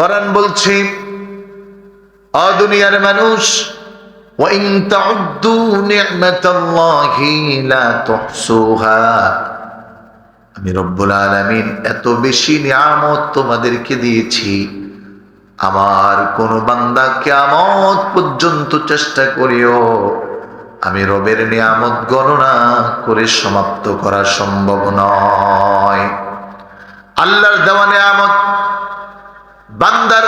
কোরআন বলছি অদুনিয়ার মানুষ وإن تعدوا نعمة الله لا تحصوها আমি রব্বুল আলামিন এত বেশি নিয়ামত তোমাদেরকে দিয়েছি আমার কোন বান্দা কেমত পর্যন্ত চেষ্টা করিও আমি রবের নিয়ামত গণনা করে সমাপ্ত করা সম্ভব নয় আল্লাহর দেওয়া নিয়ামত বান্দার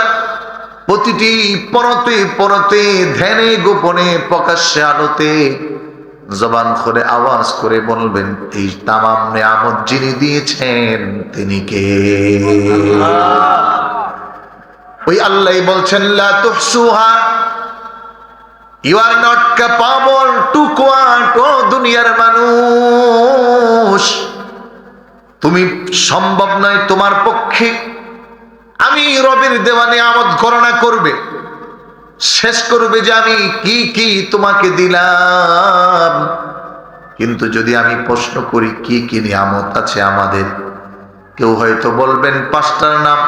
প্রতিটি পরতে পরতে ধ্যানে গোপনে প্রকাশ্যে আলোতে জবান করে আওয়াজ করে বলবেন এই তামাম নিয়ামত যিনি দিয়েছেন তিনি কে? ওই আল্লাহ বলছেন লা তুহসুহা you are not capable to count ও দুনিয়ার মানুষ। তুমি সম্ভব নয় তোমার পক্ষে। আমি রবের দেওয়া নিয়ামত গণনা করবে। শেষ করবে যে আমি কি কি তোমাকে দিলাম। কিন্তু যদি আমি প্রশ্ন করি, কি কি নিয়ামত আছে আমাদের? কেউ হয়তো বলবেন, পাঁচটার নাম।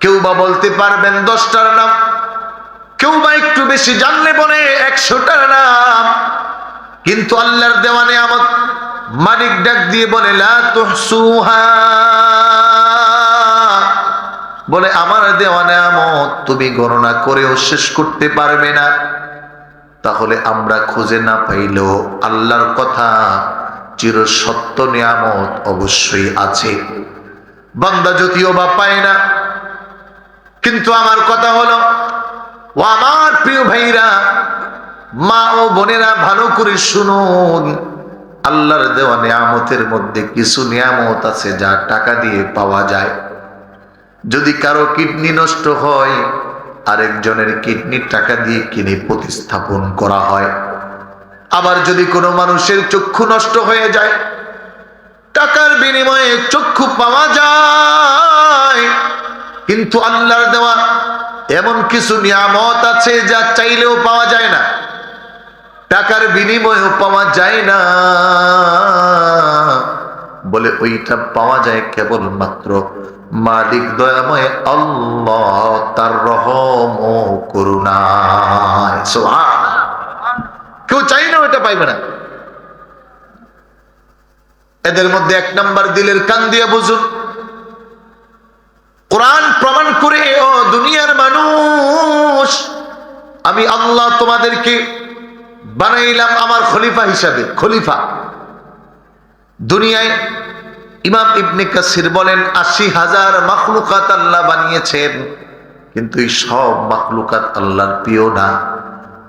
কেউ বা বলতে পারবেন, দশটার নাম। কেউ বা একটু বেশি জানলে বলে, একশোটার নাম। কিন্তু আল্লাহর দেওয়া নিয়ামত মালিক ডাক দিয়ে বলে, লা তুহসুহা। বলে, আমার দেওয়া নেয়ামত তুমি গণনা করেও শেষ করতে পারবে না। তাহলে আমরা খুঁজে না পাইলেও আল্লাহর কথা চির সত্য নিয়ামত অবশ্যই আছে। বান্দা যদিও বা পায় না, কিন্তু আমার কথা হলো, ও আমার প্রিয় ভাইরা, মা ও বোনেরা ভালো করে শুনুন, আল্লাহর দেওয়া নিয়ামতের মধ্যে কিছু নিয়ামত আছে যা টাকা দিয়ে পাওয়া যায়। যদি কারও কিডনি নষ্ট হয়, আরেকজনের কিডনির টাকা দিয়ে কিনে প্রতিস্থাপন করা হয়। আবার যদি কোনো মানুষের চক্ষু নষ্ট হয়ে যায়, টাকার বিনিময়ে চক্ষু পাওয়া যায়। কিন্তু আল্লাহর দেওয়া এমন কিছু নিয়ামত আছে যা চাইলেও পাওয়া যায় না। টাকার বিনিময়েও পাওয়া যায় না। বলে ওইটা পাওয়া যায় কেবলমাত্র মালিক দয়াময় আল্লাহ তার রহম ও করুণায়। কেউ চাই না ওইটা পাইবে না। এদের মধ্যে এক নাম্বার দিলের কান দিয়ে বুঝুন। কোরআন প্রমাণ করে, ও দুনিয়ার মানুষ, আমি আল্লাহ তোমাদেরকে বানাইলাম আমার খলিফা হিসাবে, খলিফা। দুনিয়ায় ইমাম ইবনে কাসির বলেন, আশি হাজার মাখলুকাত আল্লাহ বানিয়েছেন, কিন্তু এই সব মাখলুকাত আল্লাহর প্রিয় না।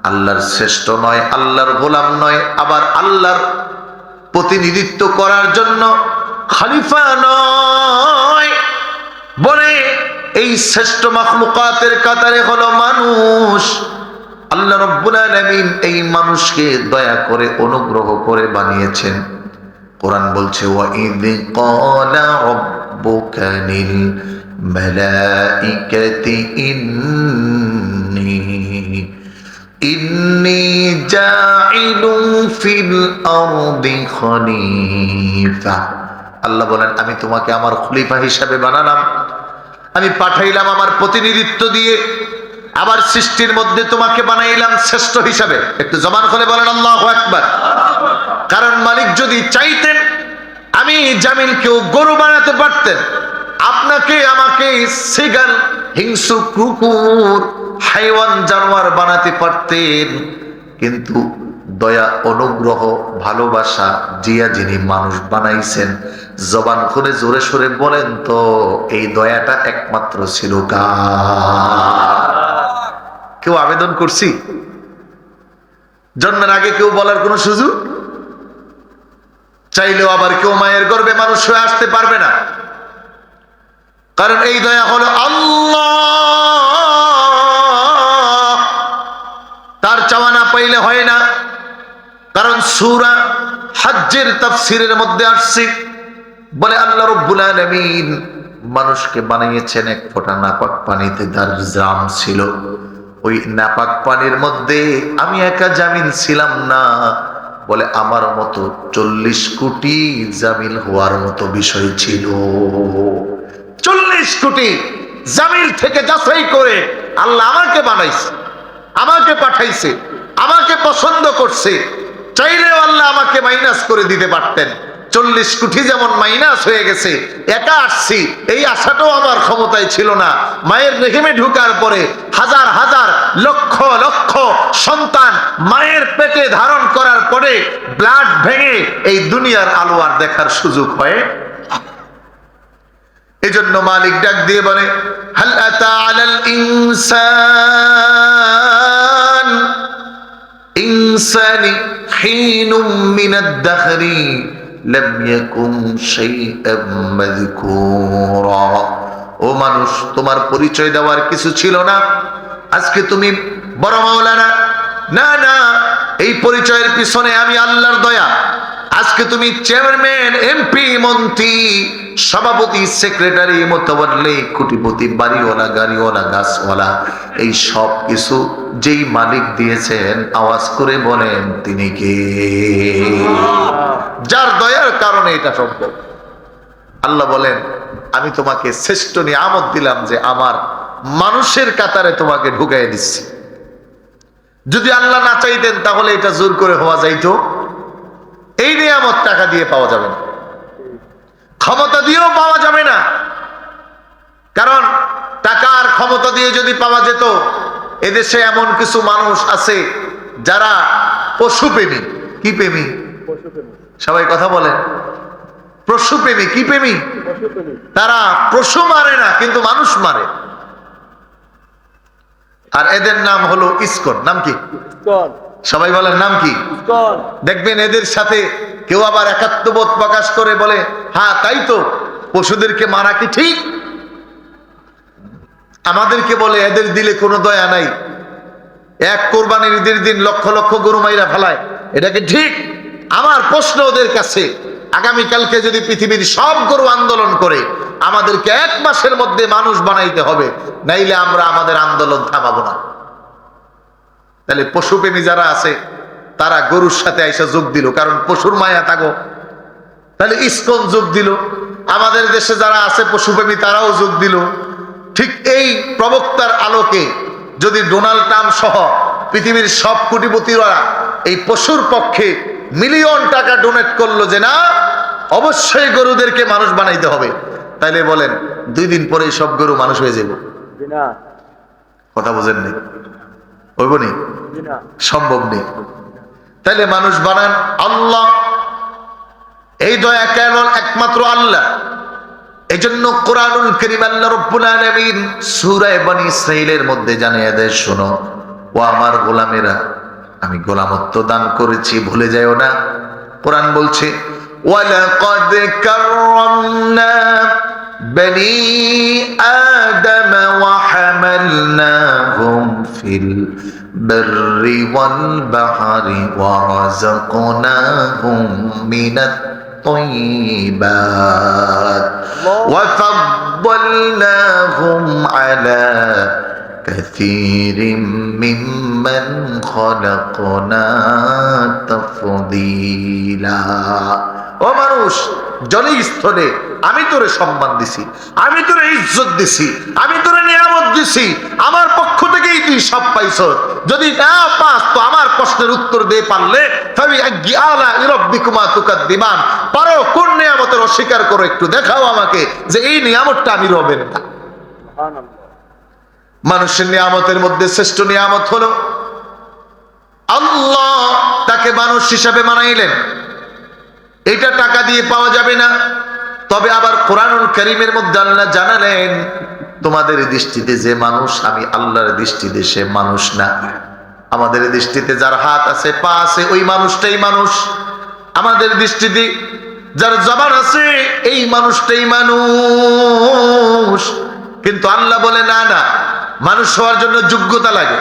আল্লাহর শ্রেষ্ঠ নয়, আল্লাহর গোলাম নয়, আবার আল্লাহর প্রতিনিধিত্ব করার জন্য খালিফা নয়। বলে, এই শ্রেষ্ঠ মাখলুকাতের কাতারে হলো মানুষ। আল্লাহ রব্বুল আলামিন এই মানুষকে দয়া করে অনুগ্রহ করে বানিয়েছেন। কোরআন বলছে ক্বালা রাব্বুকা লিল মালাইকাতি ইন্নী ইন্নী জাইলুন ফিল আরদি খলিফা। আল্লাহ বলেন, আমি তোমাকে আমার খলিফা হিসাবে বানালাম। আমি পাঠাইলাম আমার প্রতিনিধিত্ব দিয়ে। আবার সৃষ্টির মধ্যে তোমাকে বানাইলাম শ্রেষ্ঠ হিসাবে। একটু জবান খুলে বলেন, আল্লাহ একবার কারণ মালিক যদি চাইতেন, আমি জামিলকেও গরু বানাতে পারতেন। আপনাকে আমাকে সিগাল হিংসু কুকুর, হাইওয়ান, জানোয়ার বানাতে পারতেন। কিন্তু দয়া, অনুগ্রহ, ভালোবাসা জিয়া যিনি মানুষ বানাইছেন, জবান খুলে জোরে সোরে বলেন তো, এই দয়াটা একমাত্র ছিল কার? কেউ আবেদন করছি? জন্মের আগে কেউ বলার কোনো সুযোগ? চাইলেও আবার কেউ মায়ের গর্বে মানুষ হয়ে আসতে পারবে না। কারণ এই দয়া হলো আল্লাহ। তার চাওয়া না পাইলে হয় না। কারণ সুরা হাজ্জের তাফসিরের মধ্যে আসছে, বলে আল্লাহ রব্বুল আলামিন, মানুষকে বানিয়েছেন এক ফোঁটা নাপাক পানিতে তার জাম ছিল। ওই নাপাক পানির মধ্যে আমি একা জামিন ছিলাম না। বলে আমার মতো চল্লিশ কোটি জামিন হওয়ার মতো বিষয় ছিল। চল্লিশ কোটি জামিল থেকে যাচাই করে আল্লাহ আমাকে বানাইছে, আমাকে পাঠাইছে, আমাকে পছন্দ করছে। চাইলেও আল্লাহ আমাকে মাইনাস করে দিতে পারতেন। চল্লিশ কোটি যেমন মাইনাস হয়ে গেছে, একা আসছি। এই আশাটাও আমার ক্ষমতায় ছিল না। মায়ের রেহেমে ঢুকার পরে হাজার হাজার লক্ষ লক্ষ সন্তান মায়ের পেটে ধারণ করার পরে ব্লাড ভেঙে এই দুনিয়ার আলো আর দেখার সুযোগ হয়। এজন্য মালিক ডাক দিয়ে বলে, হাল ইনসানি হিনুম মিনাদ দাহরি। লাম يكن شيئا مذكورا। ও মানুষ, তোমার পরিচয় দেওয়ার কিছু ছিল না? আজকে তুমি বড় মাওলানা। না না, এই পরিচয়ের পিছনে আমি আল্লাহর দয়া। আজকে তুমি চেয়ারম্যান, এমপি, মন্ত্রী, সভাপতি, সেক্রেটারি, মোতাবল্লি, কোটিপতি, বাড়িওয়ালা, গাড়িওয়ালা, গাছওয়ালা, এই সব কিছু যেই মালিক দিয়েছেন, আওয়াজ করে বলেন, তিনি কে? যার দয়ার কারণে এটা সম্ভব। আল্লাহ বলেন, আমি তোমাকে শ্রেষ্ঠ নিয়ামত দিলাম যে আমার মানুষের কাতারে তোমাকে ঢুকাই দিচ্ছি। যদি আল্লাহ না চাইতেন, তাহলে এটা জোর করে হওয়া যাইতো। এই নিয়ামত টাকা দিয়ে পাওয়া যাবে না। ক্ষমতা দিয়েও পাওয়া যাবে না। কারণ টাকার ক্ষমতা দিয়ে যদি পাওয়া যেত এদেশে এমন কিছু মানুষ আছে যারা পশু প্রেমী। কি প্রেমী? সবাই কথা বলেন। পশু প্রেমী কি প্রেমী? তারা পশু মারে না কিন্তু মানুষ মারে। আর এদের নাম হলো ইস্কন। নাম কি? সবাই বলেন নাম কি? দেখবেন এদের সাথে কেউ আবার একাত্মবোধ প্রকাশ করে বলে হ্যাঁ তাই তো পশুদেরকে মারা কি ঠিক? আমাদেরকে বলে এদের দিলে কোনো দয়া নাই। এক কোরবানির ঈদের দিন লক্ষ লক্ষ গরু মাইরা ফেলায়। এটাকে ঠিক? আমার প্রশ্ন ওদের কাছে আগামীকালকে যদি পৃথিবীর সব গরু আন্দোলন করে আমাদেরকে এক মাসের মধ্যে মানুষ বানাইতে হবে নাইলে আমরা আমাদের আন্দোলন থামাবো না। তাহলে পশুপ্রেমী যারা আছে তারা গরুর সাথে আইসা যোগ দিল কারণ পশুর মায়া থাকো তাহলে ইস্কন যোগ দিল। আমাদের দেশে যারা আছে পশুপ্রেমী তারাও যোগ দিল। ঠিক এই প্রবক্তার আলোকে যদি ডোনাল্ড ট্রাম্প সহ পৃথিবীর সব কোটিপতিরা এই পশুর পক্ষে মিলিয়ন টাকা ডোনেট করল যে না অবশ্যই গরুদেরকে মানুষ বানাইতে হবে। তাইলে বলেন দুই দিন পরে সব গরু মানুষ হয়ে যাব কথা বোঝেন নেই হইব সম্ভব নেই তাইলে মানুষ বানান আল্লাহ। এই দয়া কেবল একমাত্র আল্লাহ। কোরআনুল করিম আল্লাহ মধ্যে জানিয়ে দেয়, শোনো, ও আমার গোলামেরা, আমি গোলামত্ব দান করেছি, ভুলে যাও না। কোরআন বলছে বনি আদম ওয়া ফিল বাররি ওয়াল বাহরি ওয়া রাযাকনাহুম মিনাত الطيبات وفضلناهم على كثير ممن خلقنا تفضيلا ও মানুষ জনস্থলে আমি তোরে সম্মান দিছি আমি তোরে ইজ্জত দিছি আমি তোরে নিয়ামত দিছি আমার পক্ষ থেকেই তুই সব পাইছ। যদি না পাস তো আমার প্রশ্নের উত্তর দিয়ে পারলে তুকাদ্দিমান। পারো কোন নিয়ামতের অস্বীকার করো একটু দেখাও আমাকে যে এই নিয়ামতটা আমি রবেন না। মানুষের নিয়ামতের মধ্যে শ্রেষ্ঠ নিয়ামত হলো আল্লাহ তাকে মানুষ হিসাবে মানাইলেন। এটা টাকা দিয়ে পাওয়া যাবে না তবে আবার কোরআন করিমের মধ্যে আল্লাহ জানালেন তোমাদের দৃষ্টিতে যে মানুষ, আমি আল্লাহর দৃষ্টিতে সে মানুষ না। আমাদের দৃষ্টিতে যার হাত আছে, পা আছে, ওই মানুষটাই মানুষ। আমাদের দৃষ্টিতে যার জবান আছে, এই মানুষটাই মানুষ। কিন্তু আল্লাহ বলে, না না, মানুষ হওয়ার জন্য যোগ্যতা লাগে।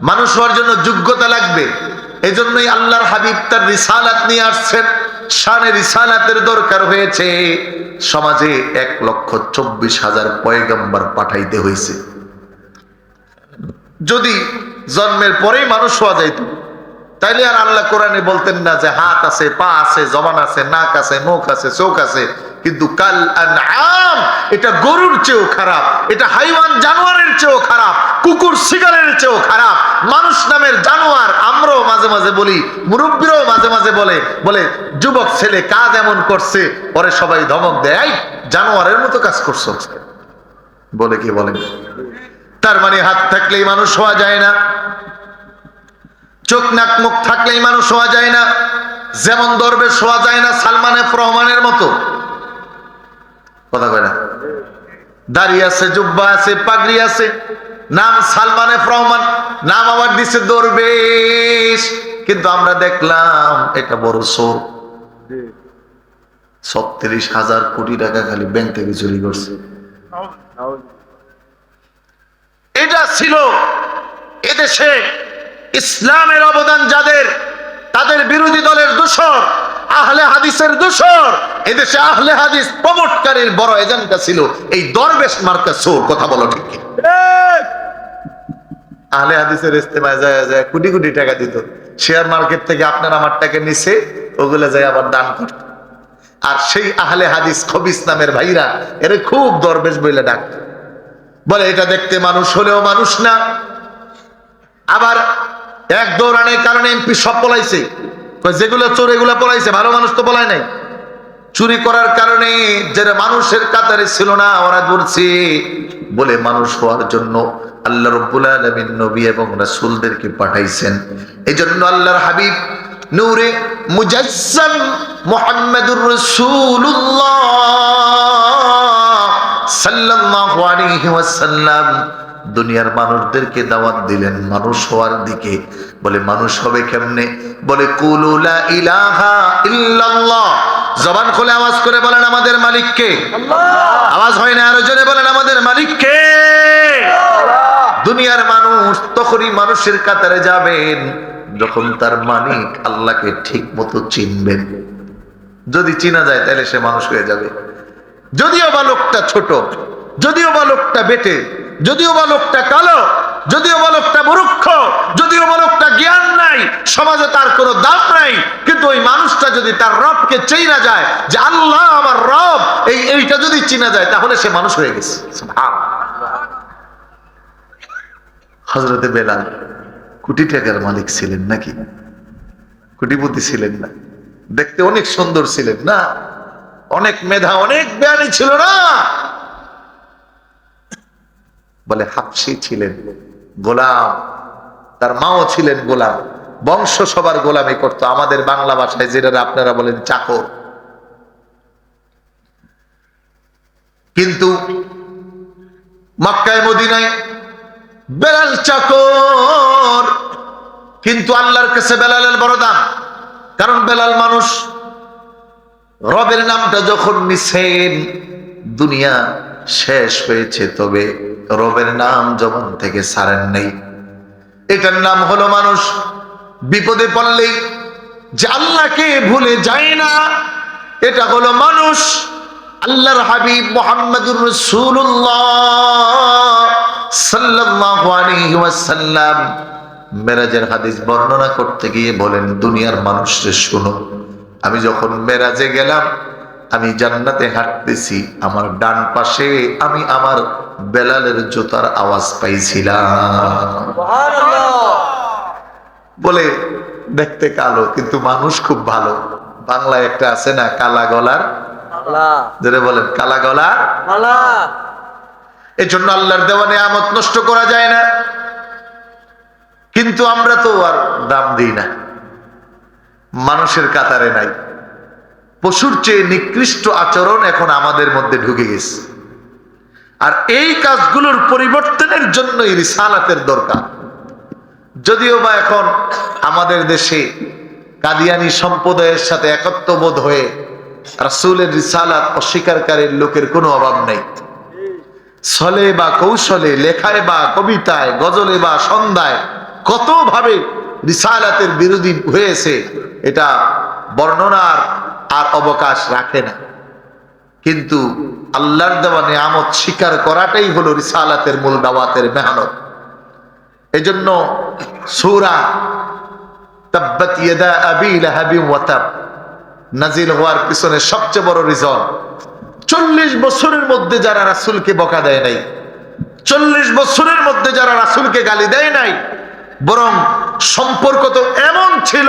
মানুষ হওয়ার জন্য যোগ্যতা লাগবে। এই জন্যই আল্লাহর হাবিব তার রিসালাত নিয়ে আসছেন। শানে রিসালাতের দরকার হয়েছে। সমাজে এক লক্ষ চব্বিশ হাজার পয়গম্বর পাঠাইতে হয়েছে। যদি জন্মের পরেই মানুষ হওয়া যাইত, তাইলে আর আল্লাহ কোরআনে বলতেন না যে হাত আছে, পা আছে, জবান আছে, নাক আছে, মুখ আছে, চোখ আছে। কিন্তু কাল আনআম, এটা গরুর চেয়েও খারাপ, এটা হাইওয়ান জানোয়ারের চেয়েও খারাপ, কুকুর শিকারের চেয়েও খারাপ। মানুষ নামের জানোয়ার আমরাও মাঝে মাঝে বলি, মুরব্বীরাও মাঝে মাঝে বলে বলে, যুবক ছেলে, কাজ এমন করছে, পরে সবাই ধমক দেয় জানোয়ারের মতো কাজ করছ। বলে কি বলেন তার মানে হাত থাকলেই মানুষ হওয়া যায় না। চোখ নাক মুখ থাকলেই মানুষ হওয়া যায় না। যেমন দরবেশ হওয়া যায় না সালমান এফ রহমানের মতো। কথা কয় না? দাড়ি আছে, জুব্বা আছে, পাগড়ি আছে। নাম সালমান রহমান। নাম আবার দিছে দরবেশ। কিন্তু আমরা দেখলাম এটা বড় সোর ছত্রিশ হাজার কোটি টাকা খালি ব্যাংক থেকে চুরি করছে। এটা ছিল এদেশে ইসলামের অবদান যাদের, তাদের বিরোধী দলের দোষর। আহলে হাদিসের দোষর। এদেশে আহলে হাদিস প্রমোটকারীর বড় এজেন্টটা ছিল। এই দরবেশ মার্কা সোর কথা বলো ঠিক আহলে হাদিসের ইস্তেমায় যায় যায় কোটি কোটি টাকা দিত। শেয়ার মার্কেট থেকে আপনার আমার টাকা নিছে ওগুলো যায় আবার দান করত। আর সেই আহলে হাদিস খবিস নামের ভাইরা এর খুব দরবেশ বইলে ডাকত বলে এটা দেখতে মানুষ হলেও মানুষ না। আবার এক দৌড়ানের কারণে এমপি সব পলাইছে। যেগুলো চোর, এগুলো পলাইছে, ভালো মানুষ তো পলায় নাই। চুরি করার কারণে যারা মানুষের কাতারে ছিল না, ওরা ধরছে বলে মানুষ হওয়ার জন্য আল্লাহ রব্বুল আলমিন নবী এবং রাসুলদেরকে পাঠাইছেন। এই জন্য আল্লাহর হাবিব নূরে মুজাসসাম মুহাম্মাদুর আলাইহি ওয়াসাল্লাম দুনিয়ার মানুষদেরকে দাওয়াত দিলেন। মানুষ হওয়ার দিকে বলে মানুষ হবে কেমনে? বলে কুলু লা ইলাহা ইল্লাল্লাহ। জবান খুলে আওয়াজ করে বলেন আমাদের মালিককে। আওয়াজ হয় না আরও জোরে বলেন আমাদের মালিককে। দুনিয়ার মানুষ তখনই মানুষের কাতারে যাবেন যখন তার মালিক আল্লাহকে ঠিক মতো চিনবেন। যদি চিনা যায় তাহলে সে মানুষ হয়ে যাবে। যদিও বা লোকটা ছোট যদিও বা লোকটা বেটে যদিও বা লোকটা কালো, যদিও বা লোকটা মূর্খ, যদিও বা লোকটা জ্ঞান নাই, সমাজে তার কোনো দাম নাই, কিন্তু ওই মানুষটা যদি তার রবকে চেনা যায় যে আল্লাহ আমার রব, এই এইটা যদি চিনা যায়, তাহলে সে মানুষ হয়ে গেছে। হজরতে বেলাল, কোটি টাকার মালিক ছিলেন নাকি? কোটিপতি ছিলেন না। দেখতে অনেক সুন্দর ছিলেন না? অনেক মেধা, অনেক জ্ঞানী ছিল না? বলে হাফসি ছিলেন, গোলাম। তার মাও ছিলেন গোলাম। বংশ সবার গোলামি করতো। আমাদের বাংলা ভাষায় যেটা আপনারা বলেন চাকর। কিন্তু মক্কায়, মদিনায় বেলাল চাকর। কিন্তু আল্লাহর কাছে বেলালের বড় দাম কারণ বেলাল মানুষ রবের নামটা যখন নিছেন, দুনিয়া শেষ হয়েছে, তবে রবের নাম জবান থেকে সারেন নেই। এটার নাম হলো মানুষ, বিপদে পড়লেই যে আল্লাহকে ভুলে যায় না, এটা হলো মানুষ। আল্লাহর হাবিব মোহাম্মদুর ওয়াসাল্লাম মেরাজের হাদিস বর্ণনা করতে গিয়ে বলেন, দুনিয়ার মানুষরে শুনো, আমি যখন মেরাজে গেলাম আমি জান্নাতে হাঁটতেছি আমার ডান পাশে আমি আমার বেলালের জোতার আওয়াজ পাইছিলাম। বলে দেখতে কালো কিন্তু মানুষ খুব ভালো। বাংলায় একটা আছে না কালা গলার? বলেন কালা গলার? এই জন্য আল্লাহর দেওয়া নিয়ামত নষ্ট করা যায় না। কিন্তু আমরা তো আর দাম দিই না। মানুষের কাতারে নাই। পশুর চেয়ে নিকৃষ্ট আচরণ এখন আমাদের মধ্যে ঢুকে গেছে। আর এই কাজগুলোর পরিবর্তনের জন্যই রিসালাতের দরকার। যদিও বা এখন আমাদের দেশে কাদিয়ানি সম্প্রদায়ের সাথে একত্ববোধ হয়ে রাসূলের রিসালাত অস্বীকারীর লোকের কোনো অভাব নেই। ছলে বা কৌশলে, লেখায় বা কবিতায়, গজলে বা সন্ধ্যায় কত ভাবে রিসালাতের বিরোধী হয়েছে, এটা বর্ণনার আর অবকাশ রাখে না। কিন্তু আল্লাহর দেওয়া নিয়ামত স্বীকার করাটাই হলো রিসালাতের মূল দাওয়াতের মেহনত। এই জন্য নাজিল হওয়ার পিছনে সবচেয়ে বড় রিজন চল্লিশ বছরের মধ্যে যারা রাসুলকে বকা দেয় নাই, চল্লিশ বছরের মধ্যে যারা রাসুলকে গালি দেয় নাই বরং সম্পর্ক তো এমন ছিল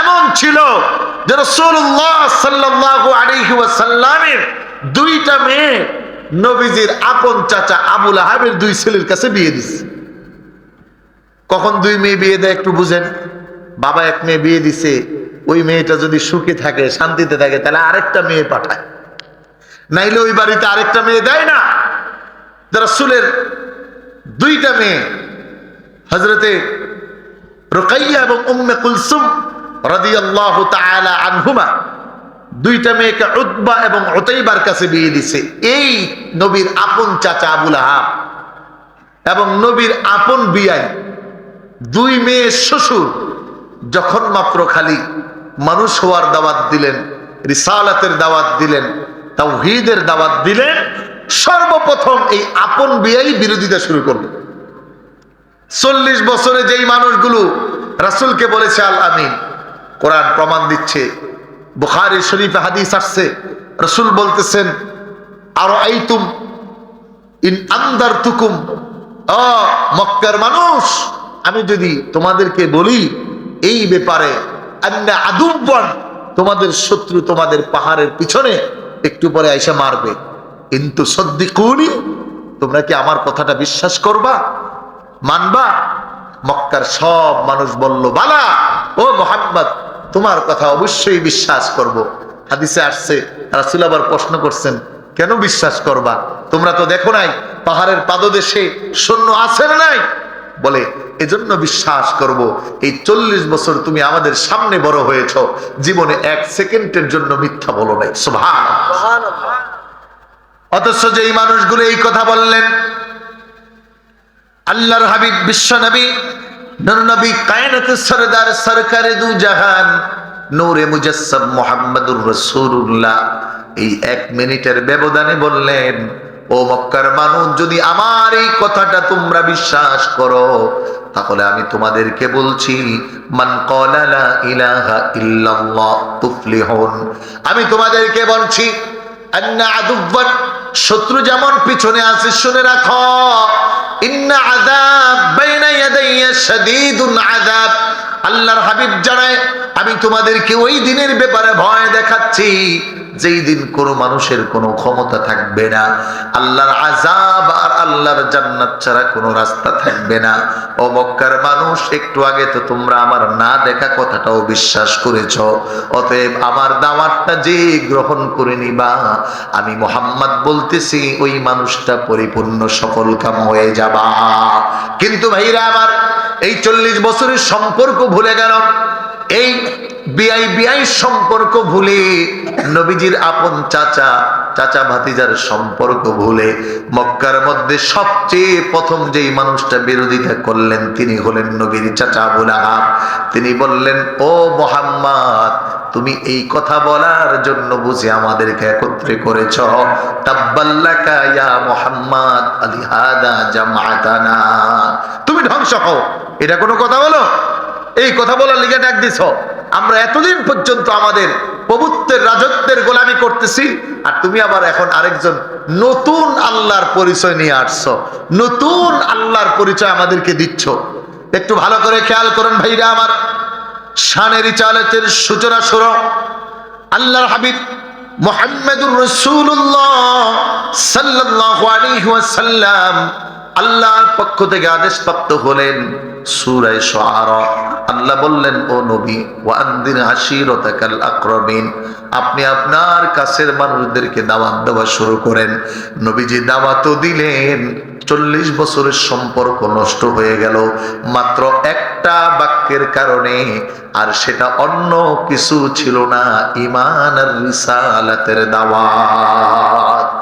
এমন ছিল যে রসুল্লাহ সাল্লাহ আলাইহি ওয়াসাল্লামের দুইটা মেয়ে নবীজির আপন চাচা আবুল আহাবের দুই ছেলের কাছে বিয়ে দিছে। কখন দুই মেয়ে বিয়ে দেয় একটু বুঝেন। বাবা এক মেয়ে বিয়ে দিছে, ওই মেয়েটা যদি সুখে থাকে, শান্তিতে থাকে, তাহলে আরেকটা মেয়ে পাঠায়। নাইলে ওই বাড়িতে আরেকটা মেয়ে দেয় না। যারা সুলের দুইটা মেয়ে হজরতে রোকাইয়া এবং উম্মে কুলসুম তাআলা আনহুমা দুইটা মেয়েকে উতবা এবং ওতাইবার কাছে বিয়ে দিছে। এই নবীর আপন চাচা আবুল আহাব এবং নবীর আপন বিয়াই। দুই মেয়ে শ্বশুর যখন মাত্র খালি মানুষ হওয়ার দাওয়াত দিলেন, রিসালাতের দাওয়াত দিলেন, তাওহীদের দাওয়াত দিলেন, সর্বপ্রথম এই আপন বিয়াই বিরোধিতা শুরু করল। চল্লিশ বছরে যেই মানুষগুলো রাসুলকে বলেছে, আল আমিন। কোরআন প্রমাণ দিচ্ছে, বুখারি শরীফে হাদিস আসছে, রসুল বলতেছেন আরও আইতুম ইন আন্দার তুকুম মক্কার মানুষ, আমি যদি তোমাদেরকে বলি এই ব্যাপারে আদুব্বান, তোমাদের শত্রু তোমাদের পাহাড়ের পিছনে একটু পরে আইসা মারবে। কিন্তু সদ্যি সদ্দিকুনি তোমরা কি আমার কথাটা বিশ্বাস করবা? মানবা? মক্কার সব মানুষ বলল বালা ও মোহাম্মদ তোমার কথা অবশ্যই বিশ্বাস করব। হাদিসে আসছে রাসুল আবার প্রশ্ন করছেন কেন বিশ্বাস করবা? তোমরা তো দেখো নাই পাহাড়ের পাদদেশে সৈন্য আছে না নাই? বলে এজন্য বিশ্বাস করব এই চল্লিশ বছর তুমি আমাদের সামনে বড় হয়েছ জীবনে এক সেকেন্ডের জন্য মিথ্যা বলো নাই। অথচ যে এই মানুষগুলো এই কথা বললেন আল্লাহর হাবিব বিশ্ব নবী নবী, কায়নাতে সরদার, সরকারে দু জাহান, নূরে মুজাসসাম মুহাম্মাদুর রাসূলুল্লাহ। এই এক মিনিটের ব্যবধানে বললেন, ও মক্কার মানুষ, যদি আমার এই কথাটা তোমরা বিশ্বাস করো, তাহলে আমি তোমাদেরকে বলছি, মান ক্বালা লা ইলাহা ইল্লাল্লাহ তুফলিহুন। আমি তোমাদেরকে বলছি শত্রু যেমন পিছনে আছে, শুনে রাখো। আল্লাহর হাবিব জানায়, আমি তোমাদেরকে ওই দিনের ব্যাপারে ভয় দেখাচ্ছি। যেই দিন কোনো মানুষের কোনো ক্ষমতা থাকবে না, আল্লাহর আজাব আর আল্লাহর জান্নাত ছাড়া কোনো রাস্তা থাকবে না। ও মানুষ, একটু আগে তো তোমরা আমার না দেখা কথাটাও বিশ্বাস করেছ। অতএব আমার দাওয়াতটা যে গ্রহণ করে নিবা। আমি মোহাম্মদ বলতেছি, ওই মানুষটা পরিপূর্ণ সফল কাম হয়ে যাবা। কিন্তু ভাইরা আমার, এই চল্লিশ বছরের সম্পর্ক ভুলে গেল। এই বিআই বিআই সম্পর্ক ভুলে, নবীজির আপন চাচা চাচা ভাতিজার সম্পর্ক ভুলে, মক্কার মধ্যে সবচেয়ে প্রথম যেই মানুষটা বিরোধিতা করলেন, তিনি হলেন নবীর চাচা আবুল আহাব তিনি বললেন, ও মোহাম্মদ, তুমি এই কথা বলার জন্য বুঝে আমাদেরকে একত্রে করেছ। তাব্বাল্লাকা ইয়া মোহাম্মদ জামাতানা। তুমি ধ্বংস হও। এটা কোনো কথা বলো? এই কথা বলার লিগে ডাক দিছ। আমরা এতদিন পর্যন্ত আমাদের পবিত্রের রাজত্বের গোলামি করতেছি, আর তুমি আবার এখন আরেকজন নতুন আল্লাহর পরিচয় নিয়ে আসছো। নতুন আল্লাহর পরিচয় আমাদেরকে দিচ্ছ। একটু ভালো করে খেয়াল করেন ভাইরা আমার। শানের চালতের সূচনা শুরু। আল্লাহর হাবিব মোহাম্মদুর রসুল্লাহ সাল্লাল্লাহু আলাইহি ওয়াসাল্লাম আল্লাহর পক্ষ থেকে আদেশ প্রাপ্ত হলেন সূরায়ে আল্লাহ বললেন, ও নবী আকরাবিন। আপনি আপনার কাছের মানুষদেরকে দাওয়াত দেওয়া শুরু করেন। নবীজি দাওয়াতও দিলেন। চল্লিশ বছরের সম্পর্ক নষ্ট হয়ে গেল। মাত্র একটা বাক্যের কারণে আর সেটা অন্য কিছু ছিল না। ইমান দাওয়াত।